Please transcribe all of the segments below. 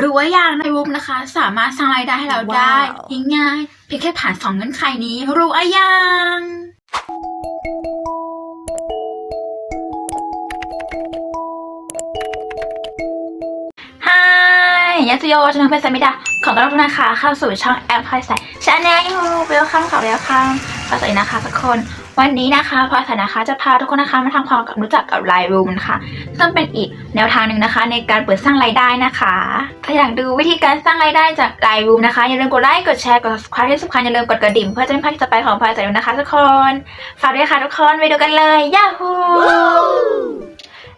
รู้ว่าอย่างในวุมนะคะ สามารถสร้างรายได้ให้เราได้ว้าวง่ายๆเพียงแค่ผ่านสองเงื่อนไขนี้รู้อะยังฮายยาสุโยฉันเป็นสมิดาขอต้อนรับทุกนะคะเข้าสู่ช่องแอปพลอยใส่ชาแนลยูเวลคัมค่ะเวลคัม พลอยใส่นะคะทุกคน วันนี้นะคะพลอยใส่นะคะจะพาทุกคนนะคะมาทำความรู้จักกับไลน์รูมนะคะซึ่งเป็นอีกแนวทางหนึ่งนะคะ ในการเปิดสร้างรายได้นะคะ ถ้าอยากดูวิธีการสร้างรายได้จากไลน์รูมนะคะอย่าลืมกดไลค์กดแชร์กด subscribe ที่สำคัญอย่าลืมกดกระดิ่งเพื่อจะไม่พลาดคลิปต่อไปของพลอยใส่ด้วยนะคะทุกคนฝากด้วยค่ะทุกคนไปดูกันเลยยาฮู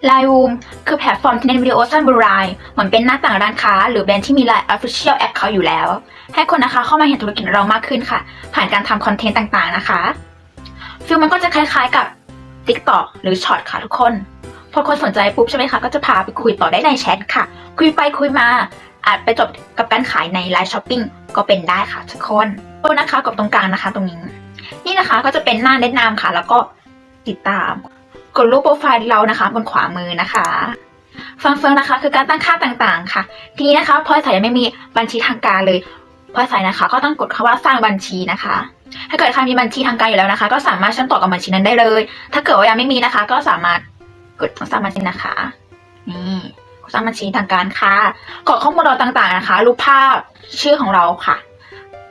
ไลน์รูมคือแพลตฟอร์มที่เน้นวิดีโอสั้นบรายเหมือนเป็นหน้าต่างร้านค้า หรือแบรนด์ที่มีไลน์ Official Account อยู่แล้ว ให้คนนะคะเข้ามาเห็นธุรกิจเรามากขึ้นค่ะ ผ่านการทำคอนเทนต์ต่างๆนะคะฟิลมันก็จะคล้ายๆกับ TikTok หรือ Short ค่ะทุกคน พอคนสนใจปุ๊บใช่ไหมคะก็จะพาไปคุยต่อได้ในแชทค่ะ คุยไปคุยมาอาจไปจบกับการขายในไลน์ช้อปปิ้งก็เป็นได้ค่ะทุกคนโอ้นะคะกับตรงกลางนะคะ ตรงนี้ นี่นะคะก็จะเป็นหน้าแนะนำค่ะ แล้วก็ติดตาม กดรูปโปรไฟล์เรานะคะ บนขวามือนะคะฟังเฟืองนะคะ คือการตั้งค่าต่างๆ ค่ะ ทีนี้นะคะพลอยสายยังไม่มีบัญชีทางการเลยพลอยสายนะคะ ก็ต้องกดคำว่าสร้างบัญชีนะคะ ถ้าเกิดใครมีบัญชีทางการอยู่แล้วนะคะ ก็สามารถเชื่อมต่อกับบัญชีนั้นได้เลย ถ้าเกิดว่ายังไม่มีนะคะ ก็สามารถกดสร้างบัญชีนะคะ นี่สร้างบัญชีทางการค่ะกรอกข้อมูลเราต่างๆนะคะ รูปภาพชื่อของเราค่ะ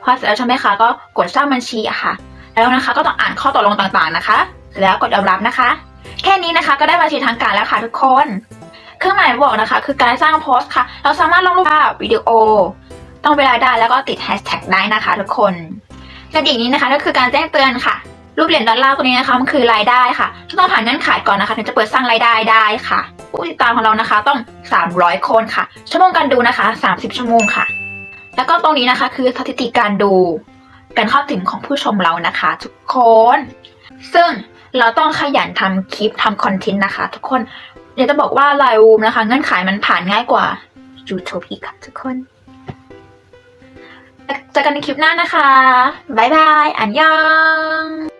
พอเสร็จแล้วใช่ไหมคะก็กดสร้างบัญชีอะค่ะ แล้วนะคะก็ต้องอ่านข้อตกลงต่างๆนะคะ แล้วกดยอมรับนะคะ ค่นี้นะคะ ก็ได้บัญชีทางการแล้วค่ะทุกคน เครื่องหมายบอกนะคะ คือการสร้างโพสต์ค่ะ เราสามารถลงรูปภาพวิดีโอ ต้องเวลาได้แล้วก็ติดแฮชแท็กได้นะคะ ทุกคนกระดิ่งนี้นะคะก็คือการแจ้งเตือนค่ะ รูปเหรียญดอลลาร์ตัวนี้นะคะมันคือรายได้ค่ะต้องผ่านเงื่อนไขก่อนนะคะถึงจะเปิดสร้างรายได้ได้ค่ะผู้ติดตามของเรานะคะต้อง 300 คนค่ะ ชั่วโมงการดูนะคะ 30 ชั่วโมงค่ะ แล้วก็ตรงนี้นะคะคือสถิติการดูการเข้าถึงของผู้ชมเรานะคะ ทุกคน ซึ่ง เราต้องขยันทำคลิปทำคอนเทนต์นะคะ ทุกคนเดี๋ยวจะบอกว่าไลน์รูมนะคะ เงื่อนไขมันผ่านง่ายกว่า YouTube อีกค่ะทุกคนเจอกันในคลิปหน้านะคะ บ๊ายบาย อันยอง